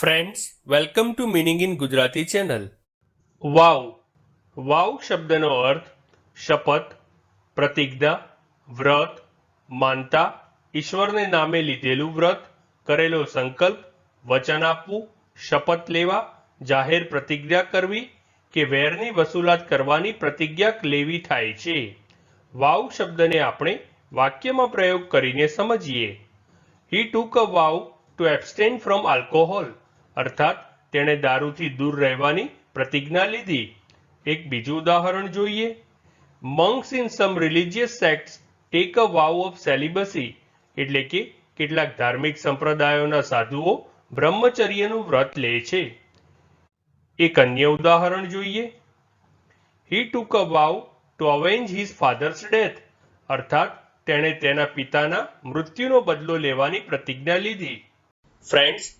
Friends welcome to meaning in Gujarati channel vow vow શબ્દનો અર્થ શપથ પ્રતિજ્ઞા વ્રત માનતા ઈશ્વરને નામે લીધેલું વ્રત કરેલો સંકલ્પ વચન આપવું શપથ લેવા જાહેર પ્રતિજ્ઞા કરવી કે વેરની વસૂલાત કરવાની પ્રતિજ્ઞા લેવી થાય છે વાવ શબ્દને આપણે વાક્યમાં પ્રયોગ કરીને સમજીએ he took a vow to abstain from alcohol અર્થાત, તેણે દારૂથી દૂર રહેવાની પ્રતિજ્ઞા લીધી. એક બીજું ઉદાહરણ જોઈએ. Monks in some religious sects take a vow of celibacy એટલે કે કેટલાક ધાર્મિક સંપ્રદાયોના સાધુઓ બ્રહ્મચર્યનું વ્રત લે છે. એક અન્ય ઉદાહરણ જોઈએ. He took a vow to avenge his father's death અર્થાત, તેણે તેના પિતાના મૃત્યુનો બદલો લેવાની પ્રતિજ્ઞા લીધી. ફ્રેન્ડ્સ